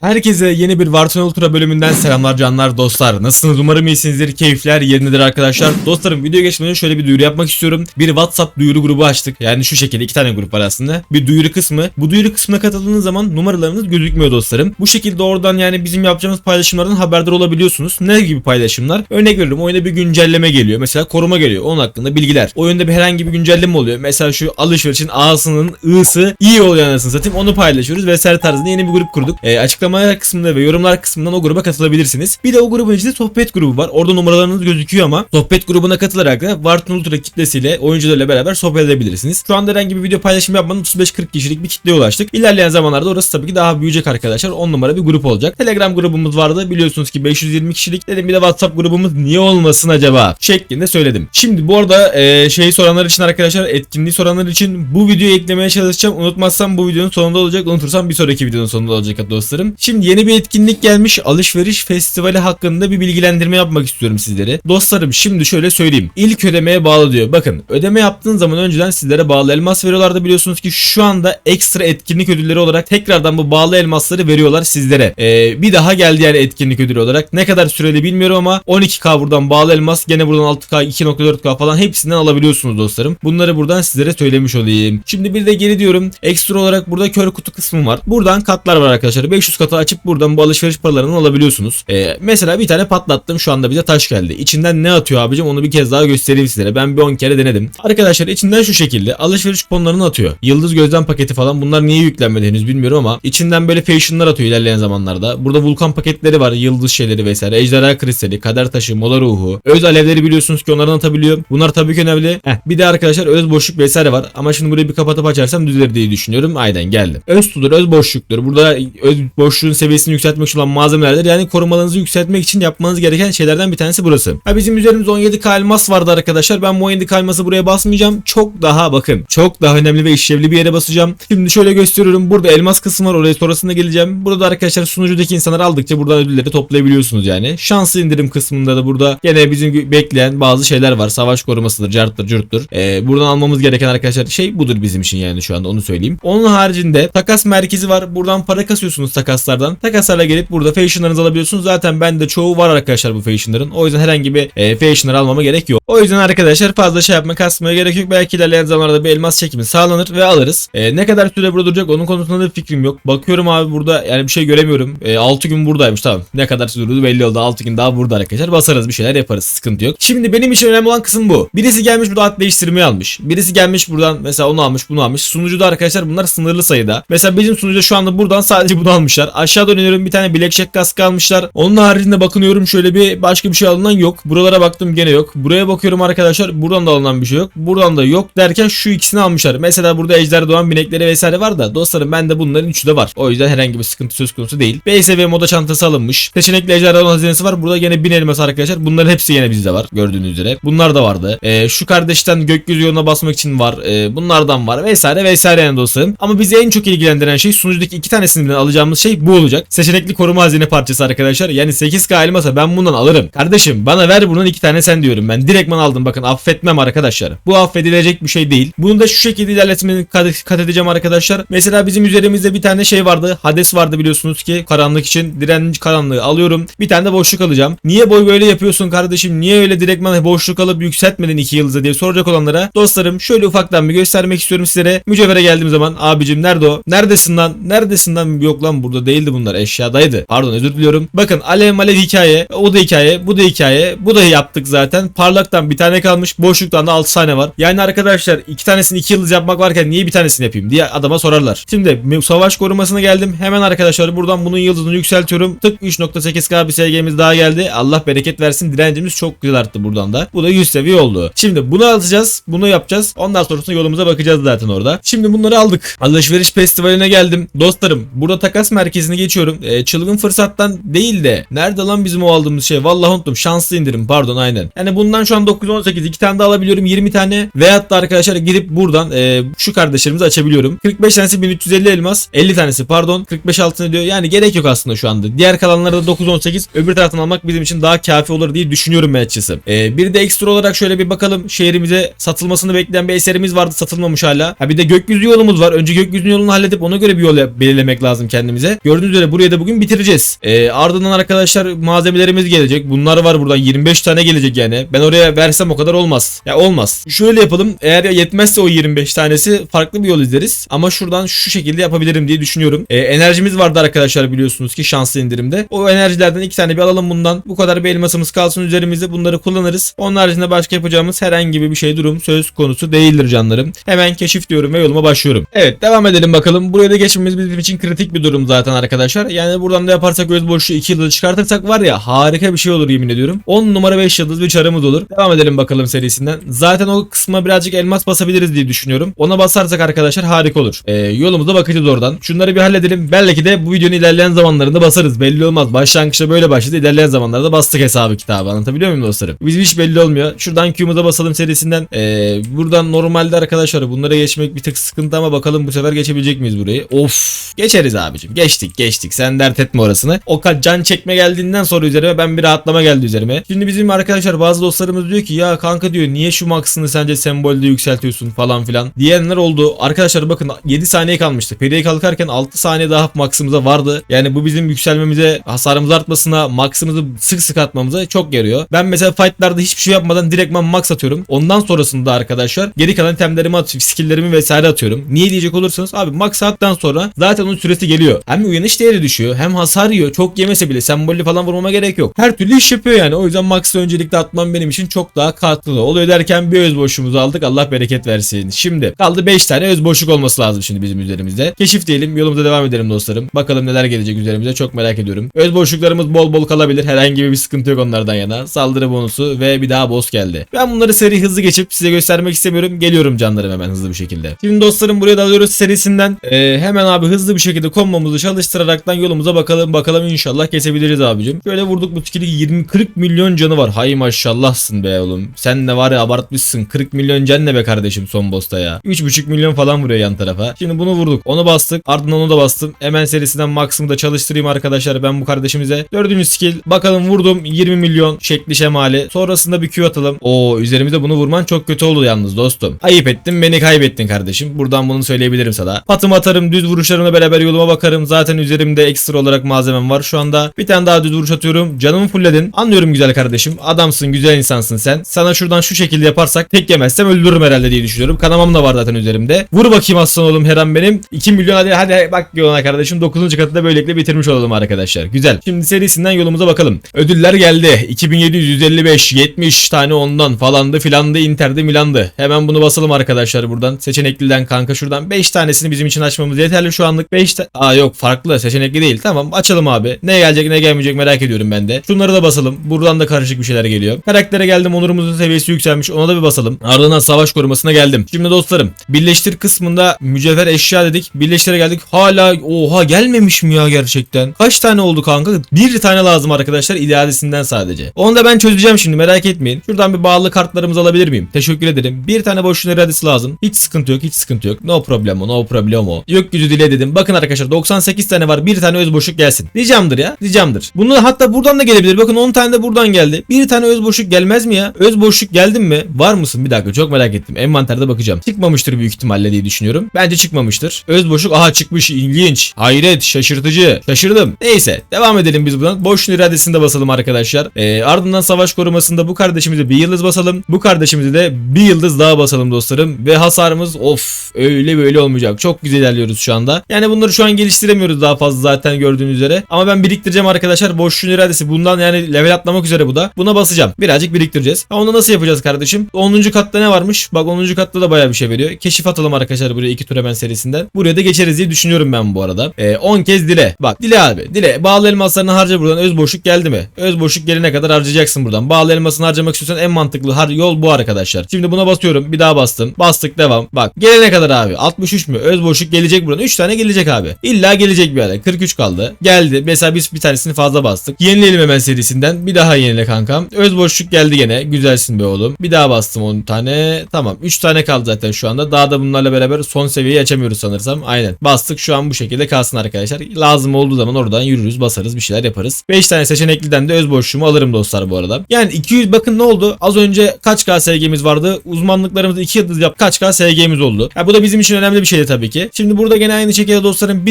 Herkese yeni bir Vartan Ultra bölümünden selamlar canlar dostlar. Nasılsınız? Umarım iyisinizdir. Keyifler yerindedir arkadaşlar. Dostlarım videoya geçmeden şöyle bir duyuru yapmak istiyorum. Bir WhatsApp duyuru grubu açtık. Yani şu şekilde iki tane grup var aslında. Bir duyuru kısmı. Bu duyuru kısmına katıldığınız zaman numaralarınız gözükmüyor dostlarım. Bu şekilde oradan yani bizim yapacağımız paylaşımlardan haberdar olabiliyorsunuz. Ne gibi paylaşımlar? Örnek veriyorum oyuna bir güncelleme geliyor. Mesela koruma geliyor. Onun hakkında bilgiler. Oyunda bir herhangi bir güncelleme oluyor. Mesela şu alışverişin A'sının I'sı iyi oluyor anasını satayım. Onu paylaşıyoruz vesaire tarzında yeni bir grup kurduk. E, açıklamalar kısmında ve yorumlar kısmından o gruba katılabilirsiniz. Bir de o grubun içinde sohbet grubu var. Orada numaralarınız gözüküyor ama sohbet grubuna katılarak da Vartun Ultra kitlesiyle oyuncularla beraber sohbet edebilirsiniz. Şu anda herhangi bir video paylaşımı yapmanın 35-40 kişilik bir kitleye ulaştık. İlerleyen zamanlarda orası tabii ki daha büyüyecek arkadaşlar. 10 numara bir grup olacak. Telegram grubumuz vardı. Biliyorsunuz ki 520 kişilik. Dedim bir de WhatsApp grubumuz niye olmasın acaba? Şeklinde söyledim. Şimdi bu arada e, şeyi soranlar için arkadaşlar etkinliği soranlar için bu videoyu eklemeye çalışacağım. Unutmazsam bu videonun sonunda olacak. Unutursam bir sonraki videonun sonunda olacak dostlarım. Şimdi yeni bir etkinlik gelmiş. Alışveriş festivali hakkında bir bilgilendirme yapmak istiyorum sizlere. Dostlarım şimdi şöyle söyleyeyim. İlk ödemeye bağlı diyor. Bakın ödeme yaptığın zaman önceden sizlere bağlı elmas veriyorlardı biliyorsunuz ki şu anda ekstra etkinlik ödülleri olarak tekrardan bu bağlı elmasları veriyorlar sizlere. Ee, bir daha geldi yani etkinlik ödülü olarak. Ne kadar süreli bilmiyorum ama 12k buradan bağlı elmas gene buradan 6k 2.4k falan hepsinden alabiliyorsunuz dostlarım. Bunları buradan sizlere söylemiş olayım. Şimdi bir de geri diyorum. Ekstra olarak burada kör kutu kısmı var. Buradan katlar var arkadaşlar. 500 katı açıp buradan bu alışveriş paralarını alabiliyorsunuz. Ee, mesela bir tane patlattım şu anda bize taş geldi. İçinden ne atıyor abicim onu bir kez daha göstereyim sizlere. Ben bir 10 kere denedim. Arkadaşlar içinden şu şekilde alışveriş kuponlarını atıyor. Yıldız gözlem paketi falan bunlar niye yüklenmedi henüz bilmiyorum ama içinden böyle fashionlar atıyor ilerleyen zamanlarda. Burada vulkan paketleri var. Yıldız şeyleri vesaire. Ejderha kristali, kader taşı, mola ruhu. Öz alevleri biliyorsunuz ki onlardan atabiliyor. Bunlar tabii ki önemli. Heh, bir de arkadaşlar öz boşluk vesaire var. Ama şimdi burayı bir kapatıp açarsam düzelir diye düşünüyorum. Aynen geldi. Öz sudur, öz boşluktur. Burada öz boşluğun seviyesini yükseltmek için olan malzemelerdir. Yani korumalarınızı yükseltmek için yapmanız gereken şeylerden bir tanesi burası. Ha bizim üzerimizde 17 elmas vardı arkadaşlar. Ben bu 17 elması buraya basmayacağım. Çok daha bakın. Çok daha önemli ve işlevli bir yere basacağım. Şimdi şöyle gösteriyorum. Burada elmas kısmı var. Oraya sonrasında geleceğim. Burada arkadaşlar sunucudaki insanlar aldıkça buradan ödülleri toplayabiliyorsunuz yani. Şanslı indirim kısmında da burada gene bizim bekleyen bazı şeyler var. Savaş korumasıdır, carttır, curttur. Ee, buradan almamız gereken arkadaşlar şey budur bizim için yani şu anda onu söyleyeyim. Onun haricinde takas merkezi var. Buradan para kasıyorsunuz takaslardan. Takaslarla gelip burada fashionlarınızı alabiliyorsunuz. Zaten bende çoğu var arkadaşlar bu fashionların. O yüzden herhangi bir e, fashioner almama gerek yok. O yüzden arkadaşlar fazla şey yapma kasmaya gerek yok. Belki ilerleyen zamanlarda bir elmas çekimi sağlanır ve alırız. E, ne kadar süre burada duracak onun konusunda da bir fikrim yok. Bakıyorum abi burada yani bir şey göremiyorum. E, 6 gün buradaymış tamam. Ne kadar sürdü belli oldu. 6 gün daha burada arkadaşlar. Basarız bir şeyler yaparız. Sıkıntı yok. Şimdi benim için önemli olan kısım bu. Birisi gelmiş burada at değiştirmeyi almış. Birisi gelmiş buradan mesela onu almış bunu almış. Sunucuda arkadaşlar bunlar sınırlı sayıda. Mesela bizim sunucuda şu anda buradan sadece bunu almışlar. Aşağı dönüyorum bir tane Blackjack kaskı almışlar. Onun haricinde bakınıyorum şöyle bir başka bir şey alınan yok. Buralara baktım gene yok. Buraya bakıyorum arkadaşlar buradan da alınan bir şey yok. Buradan da yok derken şu ikisini almışlar. Mesela burada ejder doğan binekleri vesaire var da dostlarım bende bunların üçü de var. O yüzden herhangi bir sıkıntı söz konusu değil. BSV moda çantası alınmış. Seçenekli ejder doğan hazinesi var. Burada gene bin elması arkadaşlar. Bunların hepsi yine bizde var. Gördüğünüz üzere. Bunlar da vardı. Ee, şu kardeşten gökyüzü yoluna basmak için var. Ee, bunlardan var vesaire vesaire yani dostlarım. Ama bizi en çok ilgilendiren şey sunucudaki iki tanesinden alacağımız şey bu olacak. Seçenekli koruma hazine parçası arkadaşlar. Yani 8K elmasa ben bundan alırım. Kardeşim bana ver bunun iki tane sen diyorum ben. Direktman aldım bakın affetmem arkadaşlar. Bu affedilecek bir şey değil. Bunu da şu şekilde ilerletmeni kat, kat edeceğim arkadaşlar. Mesela bizim üzerimizde bir tane şey vardı. Hades vardı biliyorsunuz ki karanlık için direnç karanlığı alıyorum. Bir tane de boşluk alacağım. Niye boy böyle yapıyorsun kardeşim? Niye öyle direktman boşluk alıp yükseltmedin iki yıldızı diye soracak olanlara. Dostlarım şöyle ufaktan bir göstermek istiyorum sizlere. Mücevhere geldiğim zaman abicim nerede o? Neredesin lan? Neredesin lan? Yok lan burada değildi bunlar eşyadaydı. Pardon özür diliyorum. Bakın alev malev hikaye. O da hikaye. Bu da hikaye. Bu da yaptık zaten. Parlaktan bir tane kalmış. Boşluktan da 6 tane var. Yani arkadaşlar iki tanesini 2 yıldız yapmak varken niye bir tanesini yapayım diye adama sorarlar. Şimdi savaş korumasına geldim. Hemen arkadaşlar buradan bunun yıldızını yükseltiyorum. Tık 3.8k bir SG'miz daha geldi. Allah bereket versin. Direncimiz çok güzel arttı buradan da. Bu da 100 seviye oldu. Şimdi bunu alacağız. Bunu yapacağız. Ondan sonrasında yolumuza bakacağız zaten orada. Şimdi bunları aldık. Alışveriş festivaline geldim. Dostlarım burada takas merkezine geçiyorum. Ee, çılgın fırsattan değil de nerede lan bizim o aldığımız şey? Vallahi unuttum. Şanslı indirim pardon aynen. Yani bundan şu an 918 iki tane daha alabiliyorum 20 tane. Veyahut da arkadaşlar gidip buradan e, şu kardeşlerimizi açabiliyorum. 45 tanesi 1350 elmas. 50 tanesi pardon. 45 altın diyor. Yani gerek yok aslında şu anda. Diğer kalanları da 918 öbür taraftan almak bizim için daha kafi olur diye düşünüyorum ben açıkçası. E, bir de ekstra olarak şöyle bir bakalım. Şehrimize satılmasını bekleyen bir eserimiz vardı satılmamış hala. Ha bir de gökyüzü yolumuz var. Önce gökyüzü yolunu halledip ona göre bir yol belirlemek lazım kendimize. Gördüğünüz üzere burayı da bugün bitireceğiz. Ee, ardından arkadaşlar malzemelerimiz gelecek. Bunlar var buradan 25 tane gelecek yani. Ben oraya versem o kadar olmaz. Ya olmaz. Şöyle yapalım. Eğer yetmezse o 25 tanesi farklı bir yol izleriz. Ama şuradan şu şekilde yapabilirim diye düşünüyorum. Ee, enerjimiz vardı arkadaşlar biliyorsunuz ki şanslı indirimde. O enerjilerden iki tane bir alalım bundan. Bu kadar bir elmasımız kalsın üzerimizde. Bunları kullanırız. Onun haricinde başka yapacağımız herhangi bir şey durum söz konusu değildir canlarım. Hemen keşif diyorum ve yoluma başlıyorum. Evet devam edelim bakalım. Buraya da geçmemiz bizim için kritik bir durum zaten arkadaşlar. Yani buradan da yaparsak göz boşluğu 2 yıldız çıkartırsak var ya harika bir şey olur yemin ediyorum. 10 numara 5 yıldız bir çarımız olur. Devam edelim bakalım serisinden. Zaten o kısma birazcık elmas basabiliriz diye düşünüyorum. Ona basarsak arkadaşlar harika olur. Ee, yolumuza bakacağız oradan. Şunları bir halledelim. Belki de bu videonun ilerleyen zamanlarında basarız. Belli olmaz. Başlangıçta böyle başladı. İlerleyen zamanlarda bastık hesabı kitabı. Anlatabiliyor muyum dostlarım? Bizim hiç belli olmuyor. Şuradan Q'muza basalım serisinden. Ee, buradan normalde arkadaşlar bunlara geçmek bir tık sıkıntı ama bakalım bu sefer geçebilecek miyiz burayı? Of. Geçeriz abicim. Geçtik geçtik. Sen dert etme orasını. O kadar can çekme geldiğinden sonra üzerime ben bir rahatlama geldi üzerime. Şimdi bizim arkadaşlar bazı dostlarımız diyor ki ya kanka diyor niye şu max'ını sence sembolde yükseltiyorsun falan filan diyenler oldu. Arkadaşlar bakın 7 saniye kalmıştı. Periye kalkarken 6 saniye daha max'ımıza vardı. Yani bu bizim yükselmemize, hasarımız artmasına, max'ımızı sık sık atmamıza çok yarıyor. Ben mesela fightlarda hiçbir şey yapmadan direktman max atıyorum. Ondan sonrasında arkadaşlar geri kalan itemlerimi atıyorum, skill'lerimi vesaire atıyorum. Niye diyecek olursanız abi max attan sonra zaten onun süresi geliyor. Hem uyanış değeri düşüyor hem hasar yiyor. Çok yemese bile sembolü falan vurmama gerek yok. Her türlü iş yapıyor yani. O yüzden max'ı öncelikle atmam benim için çok daha katkılı oluyor derken bir öz boşluğumuzu aldık. Allah bereket versin. Şimdi kaldı 5 tane öz boşluk olması lazım şimdi bizim üzerimizde. Keşif diyelim yolumuza devam edelim dostlarım. Bakalım neler gelecek üzerimize çok merak ediyorum. Öz boşluklarımız bol bol kalabilir. Herhangi bir sıkıntı yok onlardan yana. Saldırı bonusu ve bir daha boss geldi. Ben bunları seri hızlı geçip size göstermek istemiyorum. Geliyorum canlarım hemen hızlı bir şekilde. Şimdi dostlarım buraya dalıyoruz serisinden. Ee, hemen abi hızlı bir şekilde kombumuzu çalıştıraraktan yolumuza bakalım. Bakalım inşallah kesebiliriz abicim. Şöyle vurduk bu skill'i 20-40 milyon canı var. Hay maşallahsın be oğlum. Sen de var ya abartmışsın. 40 milyon can ne be kardeşim son boss'ta ya. 3,5 milyon falan vuruyor yan tarafa. Şimdi bunu vurduk. Onu bastık. Ardından onu da bastım. Hemen serisinden maksimum da çalıştırayım arkadaşlar ben bu kardeşimize. Dördüncü skill. Bakalım vurdum 20 milyon şekli şemali. Sonrasında bir Q atalım. Oo üzerimize bunu vurman çok kötü oldu yalnız dostum. Ayıp ettin beni kaybettin kardeşim. Buradan bunu söyleyebilirim sana. Patım atarım düz vuruşlarımla beraber yoluma bakarım. Zaten üzerimde ekstra olarak malzemem var şu anda. Bir tane daha düz vuruş atıyorum. Canımı fullledin. Anlıyorum güzel kardeşim. Adamsın güzel insansın sen. Sana şuradan şu şekilde yaparsak tek yemezsem öldürürüm herhalde diye düşünüyorum. Kanamam da var zaten üzerimde. Vur bakayım aslan oğlum her an benim. 2 milyon hadi hadi bak yoluna kardeşim. 9. katı da böylelikle bitirmiş olalım arkadaşlar. Güzel. Şimdi serisinden yolumuza bakalım. Ödüller geldi. 2700, 155, 70 tane ondan falandı filandı Inter'de Milan'dı. Hemen bunu basalım arkadaşlar buradan. Seçenekliden kanka şuradan 5 tanesini bizim için açmamız yeterli şu anlık. 5 ta- Aa yok farklı seçenekli değil. Tamam açalım abi. Ne gelecek ne gelmeyecek merak ediyorum ben de. Şunları da basalım. Buradan da karışık bir şeyler geliyor. Karaktere geldim. Onurumuzun seviyesi yükselmiş. Ona da bir basalım. Ardından savaş korumasına geldim. Şimdi dostlarım birleştir kısmında mücevher eşya dedik. Birleştire geldik. Hala oha gelmemiş mi ya gerçekten? Kaç tane oldu kanka? Bir tane lazım arkadaşlar iadesinden sadece. Onu da ben çözeceğim şimdi merak etmeyin. Şuradan bir bağlı kartlarımızı alabilir miyim? Teşekkür ederim. Bir tane boşluğun iradesi lazım. Hiç sıkıntı yok hiç sıkıntı yok. No problemo no problemo. Yok gücü dile dedim. Bakın arkadaşlar 98 tane var. Bir tane öz boşluk gelsin. Ricamdır ya. Ricamdır. Bunu hatta buradan da gelebilir. Bakın 10 tane de buradan geldi. Bir tane öz boşluk gelmez mi ya? Öz boşluk geldin mi? Var mısın? Bir dakika çok merak ettim. Envanterde bakacağım. Çıkmamıştır büyük ihtimalle diye düşünüyorum. Bence çıkmamıştır. Öz boşluk aha çıkmış. İlginç. Hayret. Şaşırtıcı. Şaşırdım. Neyse. Devam edelim biz buradan. Boşluğun iradesini de basalım arkadaşlar. Ee, ardından savaş korumasında bu kardeşimize bir yıldız basalım. Bu kardeşimize de bir yıldız daha basalım dostlarım. Ve hasarımız of öyle böyle olmayacak. Çok güzel ilerliyoruz şu anda. Yani bunları şu an geliştiremiyoruz daha fazla zaten gördüğünüz üzere. Ama ben biriktireceğim arkadaşlar. Boşluğun iradesi. Bundan yani level atlamak üzere bu da. Buna basacağım. Birazcık biriktireceğiz. Ha, onu nasıl yapacağız kardeşim? 10. katta ne varmış? Bak 10. katta da bayağı bir şey veriyor. Keşif atalım arkadaşlar buraya iki tur hemen serisinden. Buraya da geçeriz diye düşünüyorum ben bu arada. Ee, 10 kez dile. Bak dile abi. Dile. Bağlı elmaslarını harca buradan. Öz boşluk geldi mi? Öz boşluk gelene kadar harcayacaksın buradan. Bağlı elmasını harcamak istiyorsan en mantıklı yol bu arkadaşlar. Şimdi buna basıyorum. Bir daha bastım. Bastık devam. Bak gelene kadar abi. 63 mü? Öz boşluk gelecek buradan. 3 tane gelecek abi. İlla gelecek bir yerden. 43 kaldı. Geldi. Mesela biz bir tanesini fazla bastık. Yenileyelim hemen serisinden. Bir daha yenile kankam. Öz boşluk geldi gene. Güzelsin be oğlum. Bir daha bastım 10 tane. Tamam. 3 tane kaldı zaten şu anda. Daha da bunlarla beraber son seviyeyi açamıyoruz sanırsam. Aynen. Bastık şu an bu şekilde kalsın arkadaşlar. Lazım olduğu zaman oradan yürürüz, basarız, bir şeyler yaparız. 5 tane seçenekliden de öz boşluğumu alırım dostlar bu arada. Yani 200 bakın ne oldu? Az önce kaç K SG'miz vardı? Uzmanlıklarımızı 2 yıldız yap. Kaç K SG'miz oldu? Ya bu da bizim için önemli bir şeydi tabii ki. Şimdi burada gene aynı şekilde dostlarım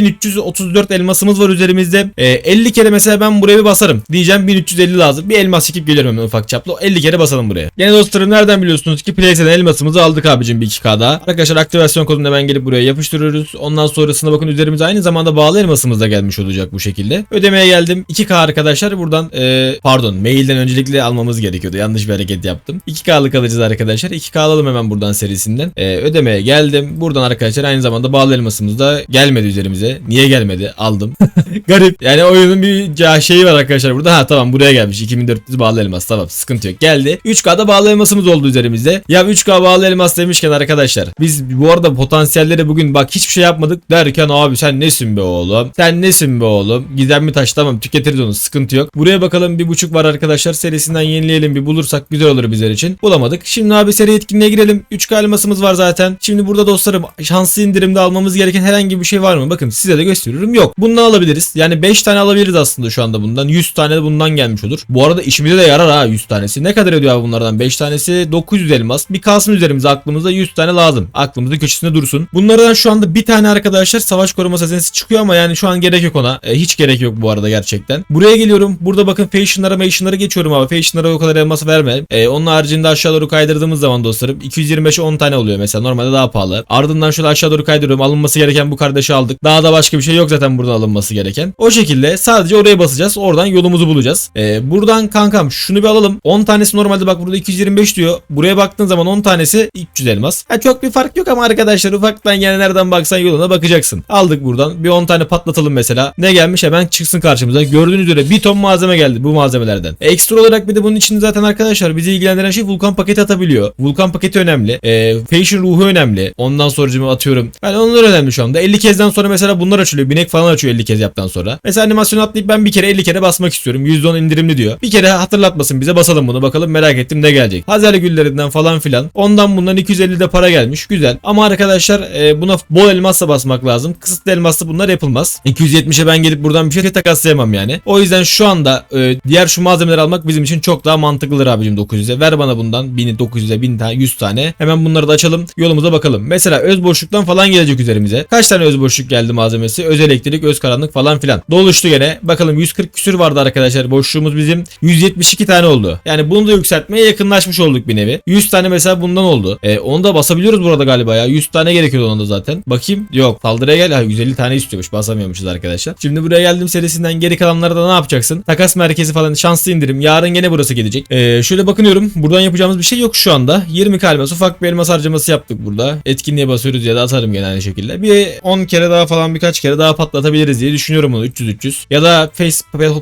34 elmasımız var üzerimizde. Ee, 50 kere mesela ben buraya bir basarım. Diyeceğim 1350 lazım. Bir elmas çekip geliyorum hemen ufak çaplı. 50 kere basalım buraya. Gene dostlarım nereden biliyorsunuz ki PlayStation elmasımızı aldık abicim bir 2K daha. Arkadaşlar aktivasyon kodunu hemen gelip buraya yapıştırıyoruz. Ondan sonrasında bakın üzerimize aynı zamanda bağlı elmasımız da gelmiş olacak bu şekilde. Ödemeye geldim. 2K arkadaşlar buradan e, pardon mailden öncelikle almamız gerekiyordu. Yanlış bir hareket yaptım. 2K'lık alacağız arkadaşlar. 2K alalım hemen buradan serisinden. E, ödemeye geldim. Buradan arkadaşlar aynı zamanda bağlı elmasımız da gelmedi üzerimize. Niye gelmedi? Aldım. Garip. Yani oyunun bir şeyi var arkadaşlar burada. Ha tamam buraya gelmiş. 2400 bağlı elmas. Tamam sıkıntı yok. Geldi. 3K'da bağlı elmasımız oldu üzerimizde. Ya 3K bağlı elmas demişken arkadaşlar. Biz bu arada potansiyelleri bugün bak hiçbir şey yapmadık derken abi sen nesin be oğlum? Sen nesin be oğlum? Gizemli taş tamam tüketiriz onu sıkıntı yok. Buraya bakalım bir buçuk var arkadaşlar. Serisinden yenileyelim bir bulursak güzel olur bizler için. Bulamadık. Şimdi abi seri etkinliğe girelim. 3K elmasımız var zaten. Şimdi burada dostlarım şanslı indirimde almamız gereken herhangi bir şey var mı? Bakın size de gösteriyorum. Yok. Bundan alabiliriz. Yani 5 tane alabiliriz aslında şu anda bundan. 100 tane de bundan gelmiş olur. Bu arada işimize de yarar ha 100 tanesi. Ne kadar ediyor abi bunlardan? 5 tanesi 900 elmas. Bir kalsın üzerimize aklımızda 100 tane lazım. Aklımızın köşesinde dursun. Bunlardan şu anda bir tane arkadaşlar savaş koruma hazinesi çıkıyor ama yani şu an gerek yok ona. E, hiç gerek yok bu arada gerçekten. Buraya geliyorum. Burada bakın fashion'lara fashion'lara geçiyorum abi. Fashion'lara o kadar elmas verme. E, onun haricinde aşağı doğru kaydırdığımız zaman dostlarım 225'e 10 tane oluyor mesela. Normalde daha pahalı. Ardından şöyle aşağı doğru kaydırıyorum. Alınması gereken bu kardeşi aldık. Daha da başka bir şey yok zaten burada alınması gereken. O şekilde sadece oraya basacağız. Oradan yolumuzu bulacağız. E, buradan kankam şunu bir alalım. 10 tanesi normalde bak burada 225 diyor. Buraya baktığın zaman 10 tanesi 300 elmas. Ha, çok bir fark yok ama arkadaşlar ufaktan yani nereden baksan yoluna bakacaksın. Aldık buradan. Bir 10 tane patlatalım mesela. Ne gelmiş hemen çıksın karşımıza. Gördüğünüz üzere bir ton malzeme geldi bu malzemelerden. Ekstra olarak bir de bunun için zaten arkadaşlar bizi ilgilendiren şey vulkan paketi atabiliyor. Vulkan paketi önemli. E, fashion ruhu önemli. Ondan sonra atıyorum. Yani onlar önemli şu anda. 50 kezden sonra mesela bunlar açılıyor. Binek falan açıyor 50 kez yaptıktan sonra. Mesela animasyon atlayıp ben bir kere 50 kere basmak istiyorum. %10 indirimli diyor. Bir kere hatırlatmasın bize basalım bunu bakalım merak ettim ne gelecek. Hazer güllerinden falan filan. Ondan bundan 250 de para gelmiş. Güzel. Ama arkadaşlar e, buna bol elmasla basmak lazım. Kısıtlı elmasla bunlar yapılmaz. 270'e ben gelip buradan bir şey takaslayamam yani. O yüzden şu anda e, diğer şu malzemeleri almak bizim için çok daha mantıklıdır abicim 900'e. Ver bana bundan 1900'e 1000 tane 100 tane. Hemen bunları da açalım. Yolumuza bakalım. Mesela öz boşluktan falan gelecek üzerimize. Kaç tane öz boşluk geldi malzemesi? Öz elektrik, öz karanlık falan filan. Doluştu gene. Bakalım 140 küsür vardı arkadaşlar. Boşluğumuz bizim 172 tane oldu. Yani bunu da yükseltmeye yakınlaşmış olduk bir nevi. 100 tane mesela bundan oldu. E, onu da basabiliyoruz burada galiba ya. 100 tane gerekiyordu onda zaten. Bakayım. Yok. Saldırıya gel. Ha, 150 tane istiyormuş. Basamıyormuşuz arkadaşlar. Şimdi buraya geldim serisinden geri kalanlarda da ne yapacaksın? Takas merkezi falan şanslı indirim. Yarın gene burası gelecek. E, şöyle bakınıyorum. Buradan yapacağımız bir şey yok şu anda. 20 kalbas ufak bir elmas harcaması yaptık burada. Etkinliğe basıyoruz ya da atarım gene aynı şekilde. Bir 10 kere daha falan birkaç kere daha patlatabiliriz diye düşünüyorum bunu 300-300. Ya da face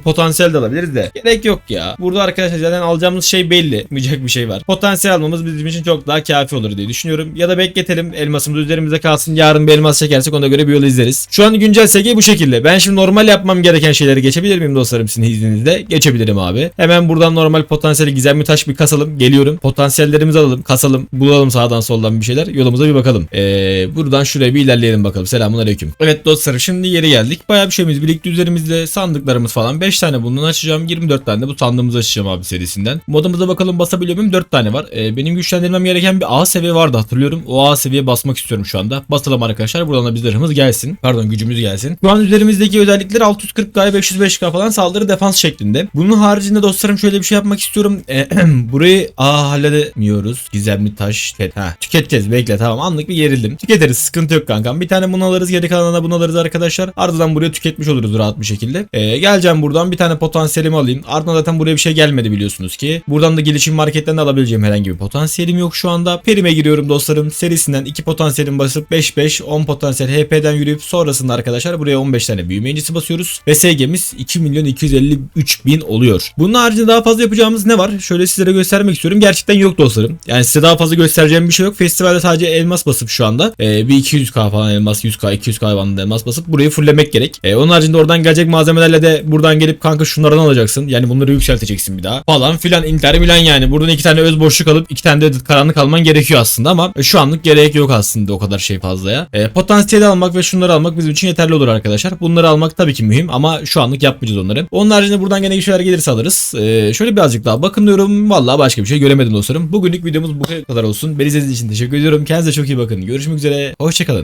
potansiyel de alabiliriz de. Gerek yok ya. Burada arkadaşlar zaten alacağımız şey belli. Yapmayacak bir şey var. Potansiyel almamız bizim için çok daha kafi olur diye düşünüyorum. Ya da bekletelim elmasımız üzerimizde kalsın. Yarın bir elmas çekersek ona göre bir yol izleriz. Şu an güncel SG bu şekilde. Ben şimdi normal yapmam gereken şeyleri geçebilir miyim dostlarım sizin izninizle? Geçebilirim abi. Hemen buradan normal potansiyeli gizemli taş bir kasalım. Geliyorum. Potansiyellerimizi alalım. Kasalım. Bulalım sağdan soldan bir şeyler. Yolumuza bir bakalım. Ee, buradan şuraya bir ilerleyelim bakalım. Selamun aleyküm. Evet dostlarım şimdi yeri geldik. Bayağı bir şeyimiz birikti üzerimizde. Sandıklarımız falan. 5 tane bundan açacağım. 24 tane de bu sandığımızı açacağım abi serisinden. Modumuza bakalım basabiliyor muyum? 4 tane var. Ee, benim güçlendirmem gereken bir A seviye vardı hatırlıyorum. O A seviye basmak istiyorum şu anda. Basalım arkadaşlar. Buradan da bir zırhımız gelsin. Pardon gücümüz gelsin. Şu an üzerimizdeki özellikler 640K 505K falan saldırı defans şeklinde. Bunun haricinde dostlarım şöyle bir şey yapmak istiyorum. Ee, burayı A halledemiyoruz. Gizemli taş. Tüket. Ha, tüketeceğiz. Bekle tamam anlık bir gerildim. Tüketiriz. Sıkıntı yok kankam. Bir tane bunu alırız. Geri kalanına bunu alırız arkadaşlar. Ardından buraya tüketmiş oluruz rahat bir şekilde. Ee, geleceğim buradan bir tane potansiyelimi alayım. Ardından zaten buraya bir şey gelmedi biliyorsunuz ki. Buradan da gelişim marketten de alabileceğim herhangi bir potansiyelim yok şu anda. Perime giriyorum dostlarım. Serisinden 2 potansiyelim basıp 5-5 10 potansiyel HP'den yürüyüp sonrasında arkadaşlar buraya 15 tane büyüme incisi basıyoruz. Ve SG'miz 2 milyon 253 bin oluyor. Bunun haricinde daha fazla yapacağımız ne var? Şöyle sizlere göstermek istiyorum. Gerçekten yok dostlarım. Yani size daha fazla göstereceğim bir şey yok. Festivalde sadece elmas basıp şu anda ee, bir 200k falan elmas 100k 200k bandında elmas basıp burayı fulllemek gerek. Ee, onun haricinde oradan gelecek malzemelerle de buradan gelip kanka şunlardan alacaksın. Yani bunları yükselteceksin bir daha. Falan filan Inter Milan yani. Buradan iki tane öz boşluk alıp iki tane de karanlık alman gerekiyor aslında ama şu anlık gerek yok aslında o kadar şey fazlaya. E, potansiyeli almak ve şunları almak bizim için yeterli olur arkadaşlar. Bunları almak tabii ki mühim ama şu anlık yapmayacağız onları. Onun haricinde buradan gene şeyler gelirse alırız. E, şöyle birazcık daha bakınıyorum. Vallahi başka bir şey göremedim dostlarım. Bugünlük videomuz bu kadar olsun. Beni izlediğiniz için teşekkür ediyorum. Kendinize çok iyi bakın. Görüşmek üzere. Hoşçakalın.